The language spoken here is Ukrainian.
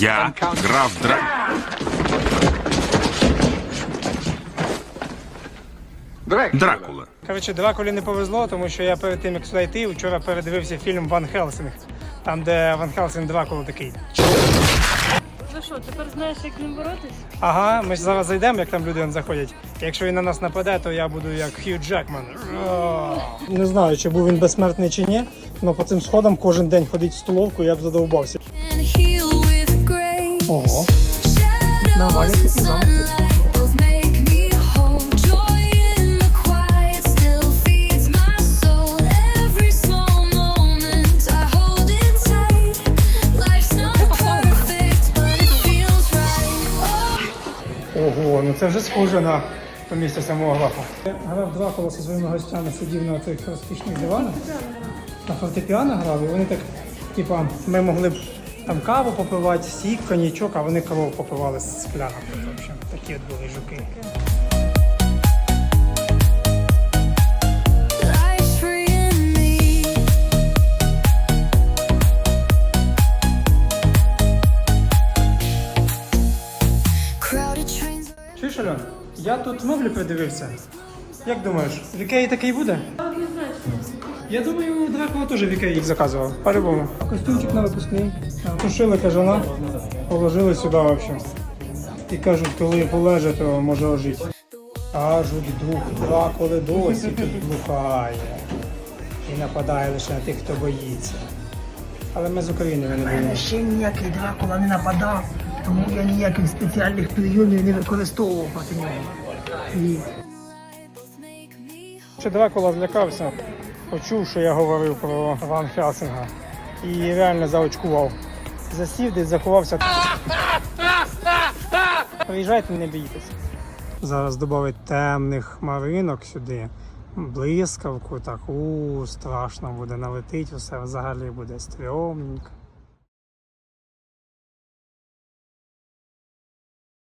Я граф Дра... Дракула. Коротше, Дракулі не повезло, тому що я перед тим, як сюди йти, вчора передивився фільм Ван Хелсинг, там, де Ван Хелсинг Дракула такий. Ну що, тепер знаєш, як ним боротись? Ага, ми ж зараз зайдемо, як там люди заходять. Якщо він на нас нападе, то я буду як Хью Джекман. Не знаю, чи був він безсмертний чи ні, але по цим сходам кожен день ходить в столовку, я б задовбався. Ого. Нормальний and Ого, ну це вже схоже на місце самого графа. Я грав Дракула зі своїми гостями, сидів на цих розкішних диванах. На фортепіано грав, і вони так, типа, ми могли б там каву попивати, сік, коньячок, а вони каву попивали з пляга. В такі от були жуки. Чуєш, Альон? Я тут меблі придивився. Як думаєш, в Ікеї такий буде? Я думаю, Дракула теж в Ікеї їх заказував. По-любому. Костюмчик на випускний. Тушили, каже, вона. Положили сюди, в общем. І кажуть, коли полеже, то може ожити. Кажуть, дух Дракули досі тут блукає. І нападає лише на тих, хто боїться. Але ми з України не боїмося. Ще ніякий Дракула не нападав, тому я ніяких спеціальних прийомів не використовував проти нього. І Make me Чи Дракула злякався, почув, що я говорив про Ван Хелсинга. І реально заочкував. Засів десь заховався. Приїжджайте, не бійтесь. Зараз додали темних хмаринок сюди. Блискавку, так у страшно буде налетить, усе взагалі буде стрьомненько.